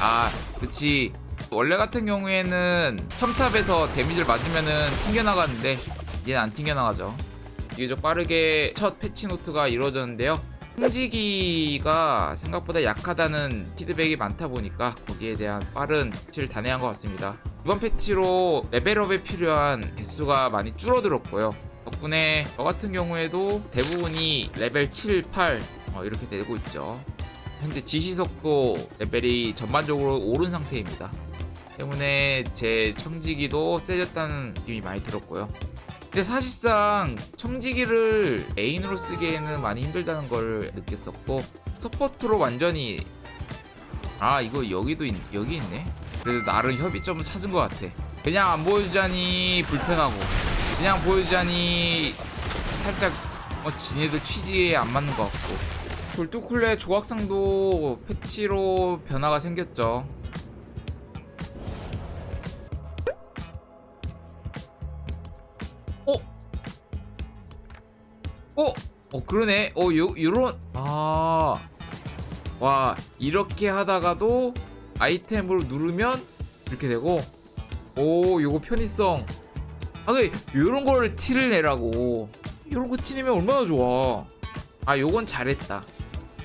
아, 그치. 원래 같은 경우에는 첨탑에서 데미지를 맞으면은 튕겨나가는데 이제는 안 튕겨나가죠. 이게 좀 빠르게 첫 패치 노트가 이루어졌는데요. 풍지기가 생각보다 약하다는 피드백이 많다 보니까 거기에 대한 빠른 패치를 단행한 것 같습니다. 이번 패치로 레벨업에 필요한 개수가 많이 줄어들었고요. 덕분에 저 같은 경우에도 대부분이 레벨 7, 8 어, 이렇게 되고 있죠. 현재 지시속도 레벨이 전반적으로 오른 상태입니다. 때문에 제 청지기도 세졌다는 느낌이 많이 들었고요. 근데 사실상 청지기를 메인으로 쓰기에는 많이 힘들다는 걸 느꼈었고 서포트로 완전히 아 이거 여기도 있, 여기 있네. 그래도 나름 협의점을 찾은 것 같아. 그냥 안 보여주자니 불편하고 그냥 보여주자니 살짝 어, 지네들 취지에 안 맞는 것 같고 졸두쿨레 조각상도 패치로 변화가 생겼죠. 어? 어? 어 그러네. 어 요 요런 아. 와, 이렇게 하다가도 아이템으로 누르면 이렇게 되고 오, 요거 편의성. 아, 그 요런 걸 티를 내라고. 요런 거 티내면 얼마나 좋아. 아, 요건 잘했다.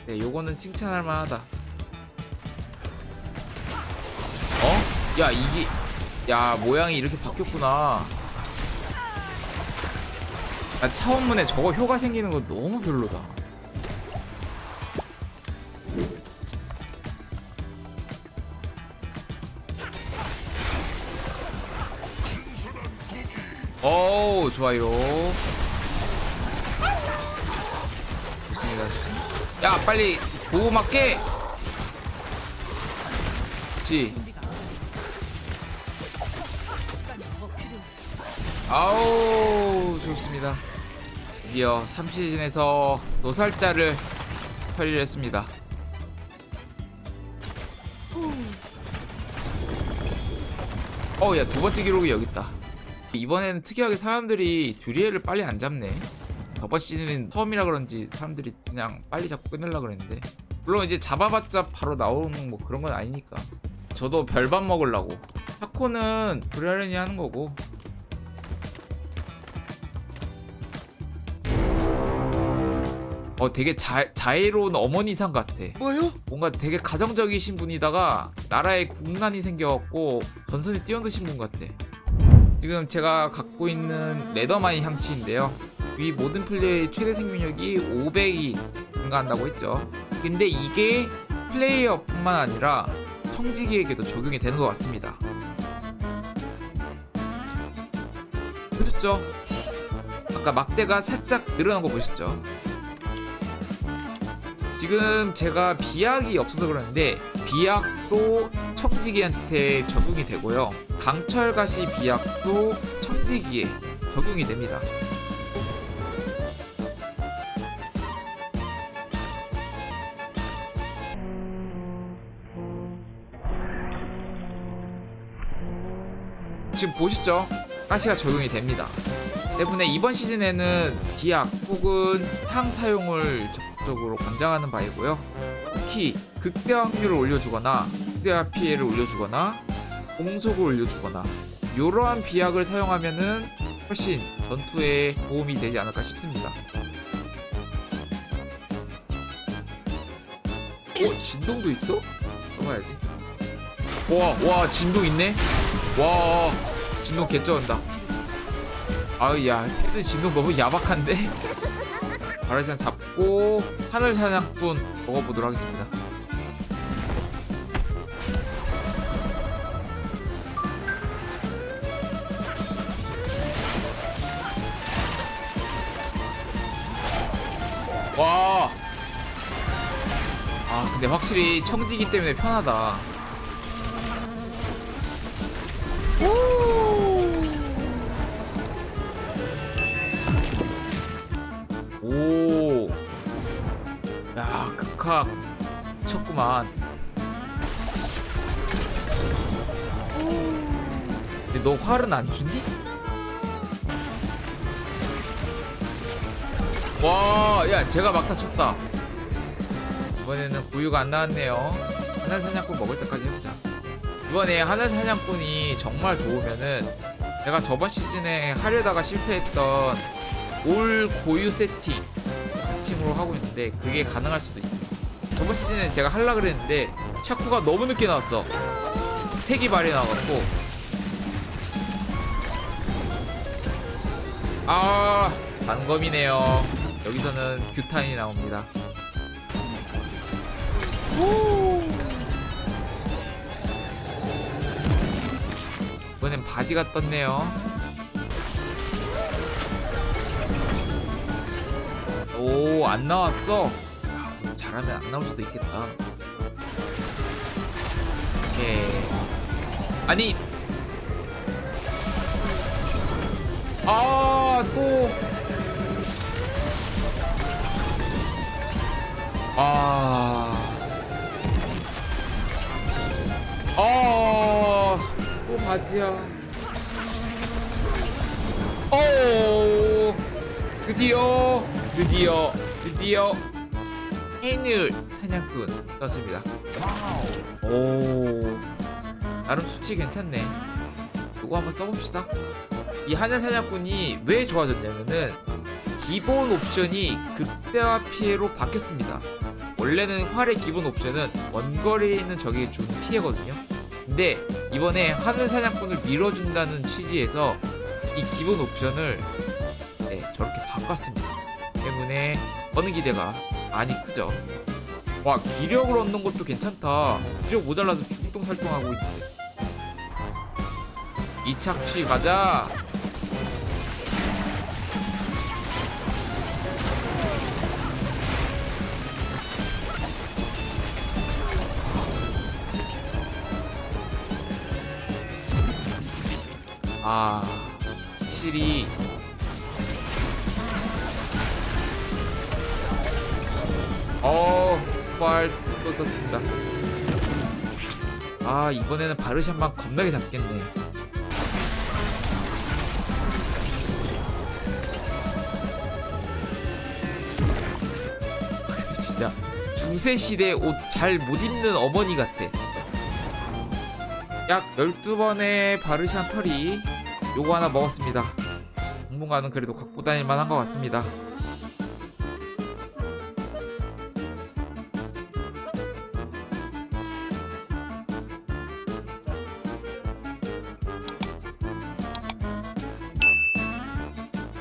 네, 요거는 칭찬할 만하다. 어? 야, 이게 야, 모양이 이렇게 바뀌었구나. 아, 차원문에 저거 효과 생기는 거 너무 별로다. 어우, 좋아요. 좋습니다. 야, 빨리 보호 맞게! 그치. 아우, 좋습니다. 드디어 3시즌에서 노살자를 처리를 했습니다. 어, 야, 두 번째 기록이 여기 있다. 이번에는 특이하게 사람들이 듀리엘을 빨리 안 잡네. 저번 시즌은 처음이라 그런지 사람들이 그냥 빨리 잡고 끝내려 그랬는데. 물론 이제 잡아봤자 바로 나오는 뭐 그런 건 아니니까. 저도 별밥 먹으려고. 타코는 브레렌이 하는 거고. 어, 되게 자, 자애로운 어머니상 같아. 뭐요? 뭔가 되게 가정적이신 분이다가 나라에 국난이 생겨갖고 전선에 뛰어드신 분 같아. 지금 제가 갖고 있는 레더마인 향치인데요. 이 모든 플레이의 최대 생명력이 500이 증가한다고 했죠. 근데 이게 플레이어뿐만 아니라 청지기에게도 적용이 되는 것 같습니다. 보셨죠? 아까 막대가 살짝 늘어난 거 보셨죠? 지금 제가 비약이 없어서 그러는데 비약도 청지기한테 적용이 되고요. 강철가시 비약도 청지기에 적용이 됩니다. 지금 보시죠? 가시가 적용이 됩니다. 때문에 이번 시즌에는 비약 혹은 향 사용을 적극적으로 권장하는 바이고요. 특히 극대화 확률을 올려주거나 극대화 피해를 올려주거나 공속을 올려주거나 이러한 비약을 사용하면은 훨씬 전투에 도움이 되지 않을까 싶습니다. 오 진동도 있어? 써봐야지. 와, 와 진동 있네. 와, 진동 개쩌는다. 아유 야 헤드 진동 너무 야박한데? 바라지안 잡고 하늘 사냥꾼 먹어보도록 하겠습니다. 와. 아 근데 확실히 청지기 때문에 편하다. 오. 야, 극학 미쳤구만. 너 활은 안 주니? 와, 야, 제가 막타 쳤다. 이번에는 구유가 안 나왔네요. 하늘 사냥꾼 먹을 때까지 해보자. 이번에 하늘 사냥꾼이 정말 좋으면은 제가 저번 시즌에 하려다가 실패했던 올 고유 세팅 가칭으로 하고 있는데 그게 가능할 수도 있습니다. 저번 시즌에 제가 하려 그랬는데 차쿠가 너무 늦게 나왔어. 색이 발이 나와갖고 아 단검이네요. 여기서는 규탄이 나옵니다. 이번엔 바지가 떴네요. 오, 안 나왔어. 잘하면 안 나올 수도 있겠다. 아니. 아, 또. 아. 어, 또 바지야. 오, 드디어, 드디어, 드디어 해늘 사냥꾼 떴습니다. 오, 나름 수치 괜찮네. 이거 한번 써봅시다. 이 하늘 사냥꾼이 왜 좋아졌냐면은 기본 옵션이 극대화 피해로 바뀌었습니다. 원래는 활의 기본 옵션은 원거리에 있는 적에게 준 피해거든요. 근데 이번에 하늘 사냥꾼을 밀어준다는 취지에서 이 기본 옵션을 네, 저렇게 바꿨습니다. 때문에 어느 기대가 많이 크죠. 와 기력을 얻는 것도 괜찮다. 기력 모자라서 중동살동하고 있는데. 이 착취 가자. 아 확실히 어, 어빨또 떴습니다. 아 이번에는 바르샨만 겁나게 잡겠네. 진짜 중세 시대 옷 잘 못 입는 어머니 같아. 약 12번의 바르샨 털이 요거 하나 먹었습니다. 당분간은 그래도 갖고 다닐 만한 것 같습니다.